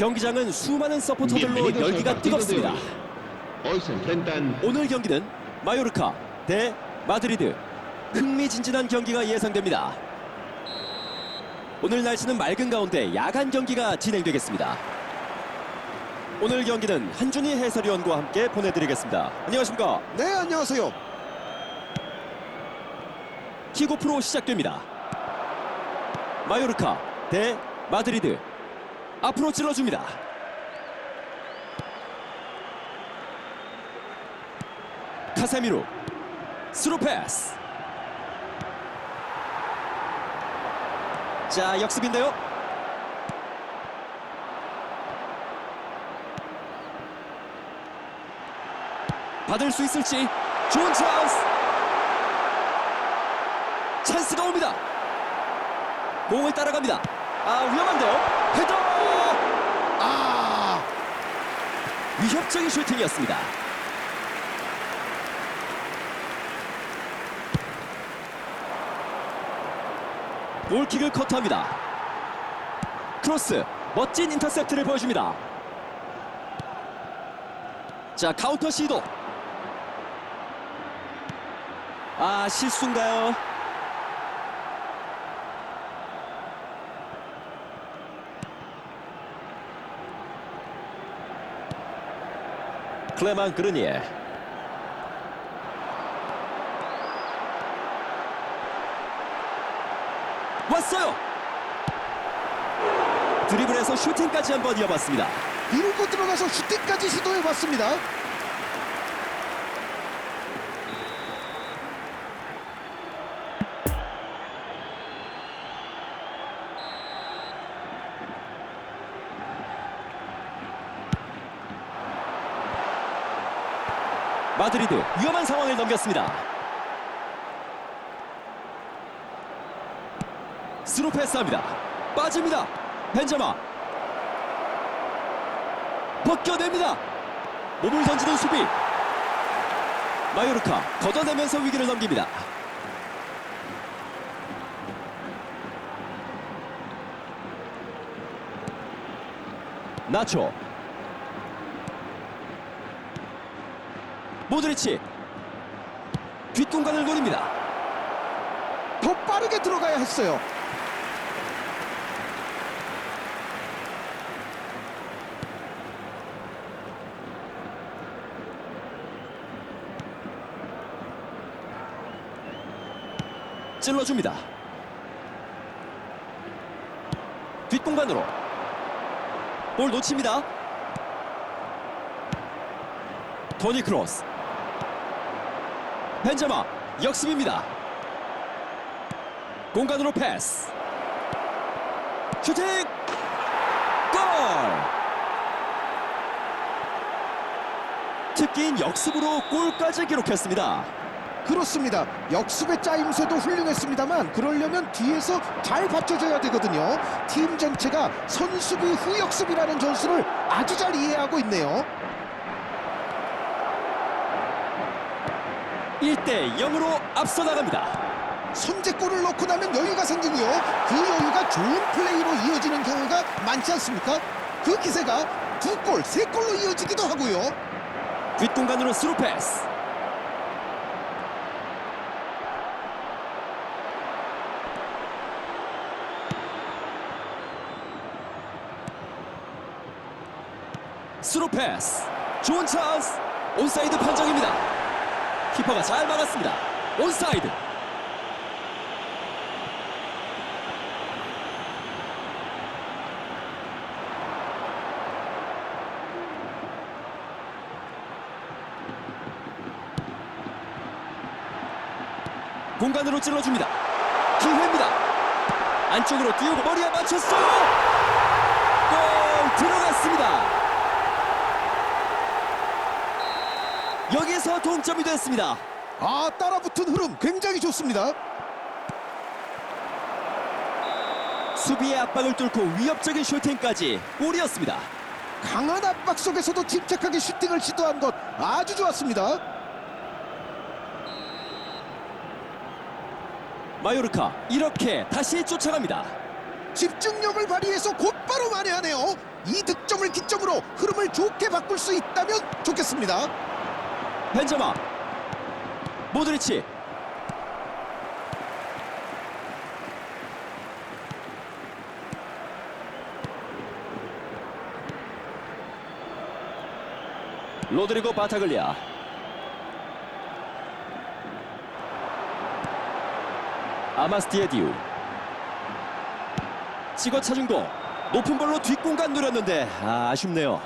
경기장은 수많은 서포터들로 열기가 뜨겁습니다. 오늘 경기는 마요르카 대 마드리드 흥미진진한 경기가 예상됩니다. 오늘 날씨는 맑은 가운데 야간 경기가 진행되겠습니다. 오늘 경기는 한준희 해설위원과 함께 보내드리겠습니다. 안녕하십니까? 네, 안녕하세요. 킥오프로 시작됩니다. 마요르카 대 마드리드 앞으로 찔러줍니다. 카세미로 스루 패스. 자 역습인데요. 받을 수 있을지 좋은 찬스. 찬스가 옵니다. 공을 따라갑니다. 아 위험한데요. 헤더 아, 위협적인 슈팅이었습니다. 골킥을 커트합니다. 크로스 멋진 인터셉트를 보여줍니다. 자 카운터 시도. 아 실수인가요? 클레만 그르니에. 왔어요! 드리블에서 슈팅까지 한번 이어봤습니다. 밀고 들어가서 슈팅까지 시도해봤습니다. 마드리드 위험한 상황을 넘겼습니다. 스루 패스합니다. 빠집니다. 벤자마. 벗겨냅니다. 몸을 던지는 수비. 마요르카 걷어내면서 위기를 넘깁니다. 나초 모드리치 뒷공간을 노립니다 더 빠르게 들어가야 했어요. 찔러줍니다. 뒷공간으로 볼 놓칩니다. 토니 크로스 벤자마 역습입니다. 공간으로 패스 슈팅 골 특기인 역습으로 골까지 기록했습니다. 그렇습니다. 역습의 짜임새도 훌륭했습니다만 그러려면 뒤에서 잘 받쳐줘야 되거든요. 팀 전체가 선수비 후역습이라는 전술을 아주 잘 이해하고 있네요. 1대 0으로 앞서 나갑니다. 선제골을 넣고 나면 여유가 생기고요. 그 여유가 좋은 플레이로 이어지는 경우가 많지 않습니까? 그 기세가 두 골, 세 골로 이어지기도 하고요. 뒷공간으로 스루 패스. 스루 패스. 좋은 찬스. 온사이드 판정입니다. 키퍼가 잘 막았습니다. 온사이드. 공간으로 찔러줍니다. 기회입니다. 안쪽으로 띄우고 머리에 맞췄어요. 골 들어갔습니다. 여기서 동점이 됐습니다. 아, 따라붙은 흐름 굉장히 좋습니다. 수비의 압박을 뚫고 위협적인 슈팅까지 골이었습니다. 강한 압박 속에서도 침착하게 슈팅을 시도한 것 아주 좋았습니다. 마요르카 이렇게 다시 쫓아갑니다. 집중력을 발휘해서 곧바로 만회하네요. 이 득점을 기점으로 흐름을 좋게 바꿀 수 있다면 좋겠습니다. 벤저마. 모드리치. 로드리고 바타글리아. 아마스티에디우. 찍어 차준 공. 높은 볼로 뒷공간 노렸는데 아, 아쉽네요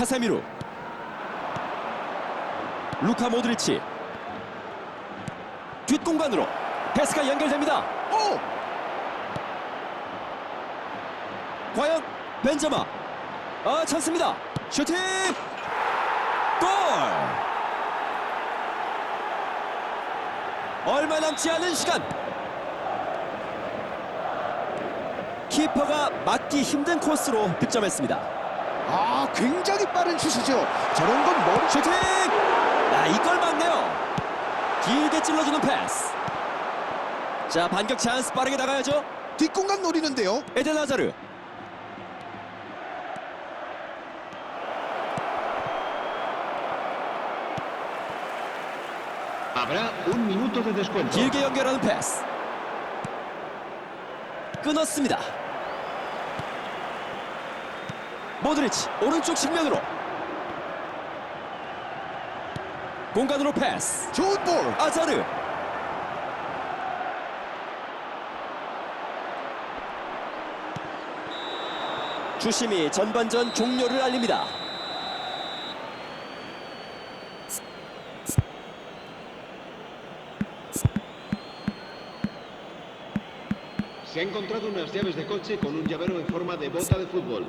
카세미루 루카 모드리치. 뒷공간으로 패스가 연결됩니다. 오! 과연 벤자마. 아 찬스입니다. 슈팅! 골! 얼마 남지 않은 시간. 키퍼가 막기 힘든 코스로 득점했습니다 아, 굉장히 빠른 슛이죠. 저런 건 머리 슈팅! 아 이걸 막네요. 길게 찔러주는 패스. 자 반격 찬스 빠르게 나가야죠. 뒷공간 노리는데요. 에덴 하자르. 길게 연결하는 패스. 끊었습니다 모드리치 오른쪽 측면으로 공간으로 패스 좋은 볼. 아자르 주심이 전반전 종료를 알립니다 Se ha encontrado unas llaves de coche con un llavero en forma de bota de fútbol.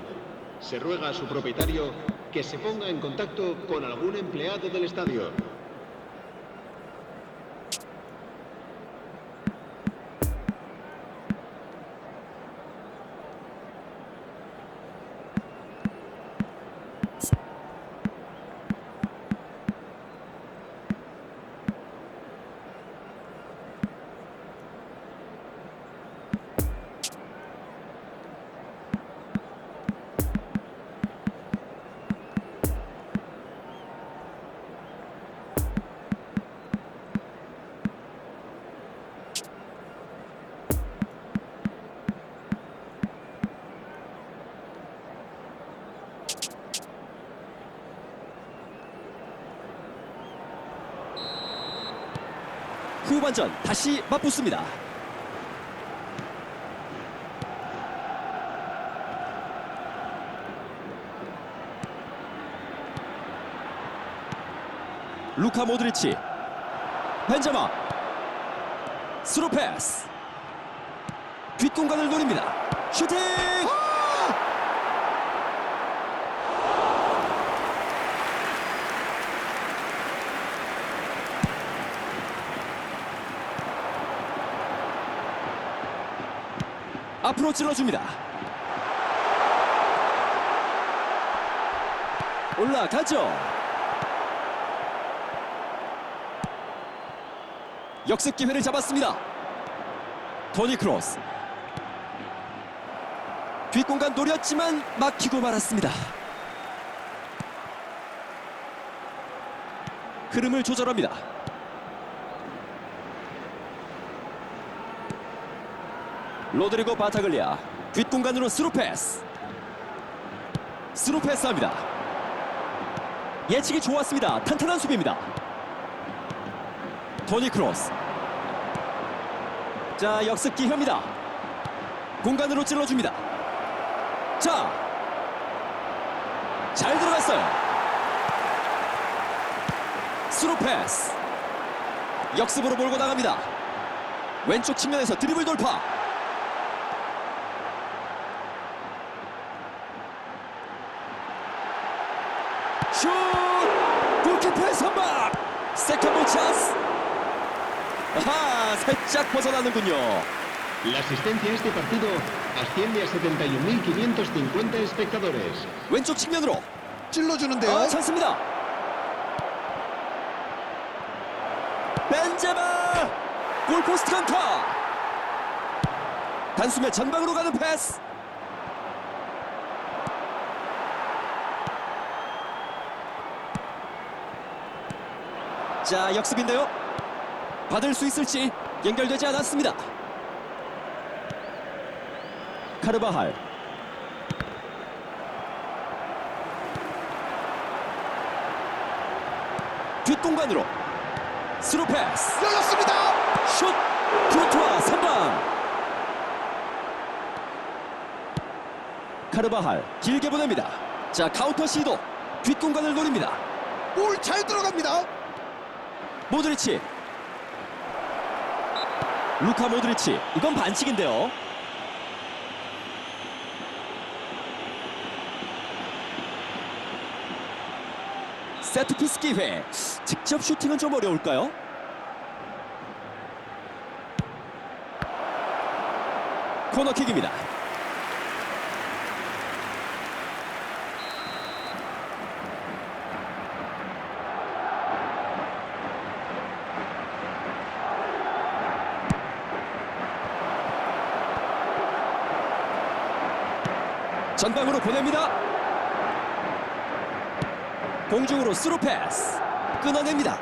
Se ruega a su propietario que se ponga en contacto con algún empleado del estadio. 후반전 다시 맞붙습니다. 루카 모드리치 벤자마 스루 패스. 뒷공간을 노립니다. 슈팅 앞으로 찔러줍니다. 올라가죠. 역습 기회를 잡았습니다. 토니 크로스. 뒷공간 노렸지만 막히고 말았습니다. 흐름을 조절합니다 로드리고 바타글리아 뒷공간으로 스루 패스. 스루 패스합니다. 예측이 좋았습니다. 탄탄한 수비입니다. 토니 크로스. 자 역습 기회입니다. 공간으로 찔러줍니다. 자잘 들어갔어요. 스루 패스. 역습으로 몰고 나갑니다. 왼쪽 측면에서 드리블 돌파 슛! 골키퍼의 선박! 세컨볼 찬스! 아하, 살짝 벗어나는군요. La asistencia a este partido asciende a 71.550 espectadores. 왼쪽 측면으로 찔러주는데요. 아, 찬스입니다. 벤제마! 골포스트 강타! 단숨에 전방으로 가는 패스. 자, 역습인데요. 받을 수 있을지 연결되지 않았습니다. 카르바할. 뒷공간으로 스루 패스. 열렸습니다. 슛! 쿠르투아 선방! 카르바할 길게 보냅니다. 자 카운터 시도 뒷공간을 노립니다. 볼 잘 들어갑니다. 모드리치 루카 모드리치 이건 반칙인데요. 세트피스 기회 직접 슈팅은 좀 어려울까요? 코너킥입니다. 전방으로 보냅니다. 공중으로 스루 패스 끊어냅니다.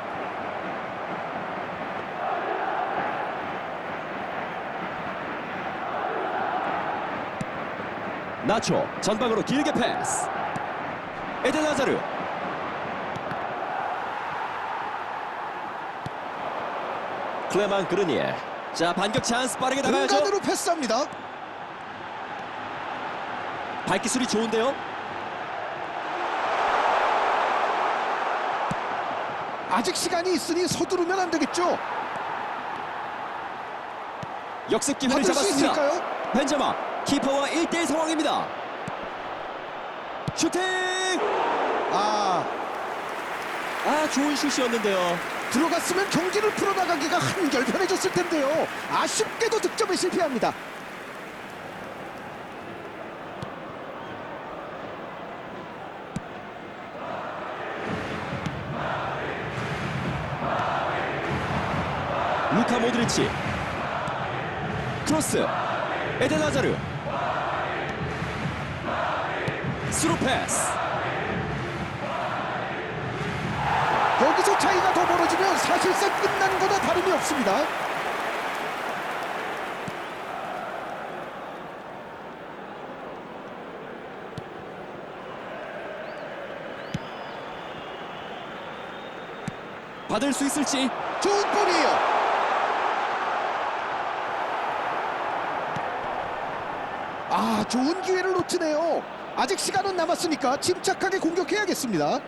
나초 전방으로 길게 패스 에덴 하자르 클레만 그르니에 자 반격 찬스 빠르게 나가야죠 공간으로 패스합니다. 발기술이 좋은데요 아직 시간이 있으니 서두르면 안 되겠죠. 역습 기회를 잡았습니다? 벤자마 키퍼와 1대1 상황입니다 슈팅 아, 아 좋은 슛이었는데요 들어갔으면 경기를 풀어나가기가 한결 편해졌을 텐데요. 아쉽게도 득점에 실패합니다. 모드리치 크로스 에덴 하자르 스루 패스 여기서 차이가 더 벌어지면 사실상 끝난 거나 다름이 없습니다. 받을 수 있을지 좋은 볼이에요. 아, 좋은 기회를 놓치네요. 아직 시간은 남았으니까 침착하게 공격해야겠습니다.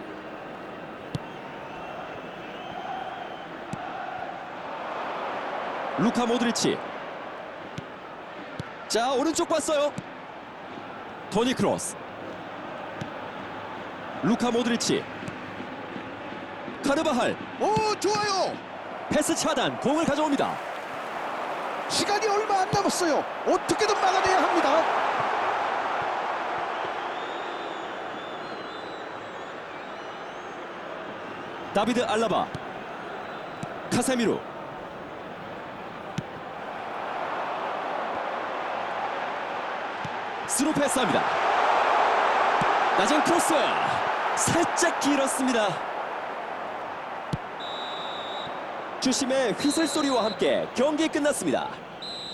루카 모드리치 자 오른쪽 봤어요 토니 크로스 루카 모드리치 카르바할 오, 좋아요. 패스 차단 공을 가져옵니다 시간이 얼마 안 남았어요. 어떻게든 막아내야 합니다. 다비드 알라바 카세미루 스루 패스합니다. 낮은 크로스. 살짝 길었습니다. 주심의 휘슬 소리와 함께 경기 끝났습니다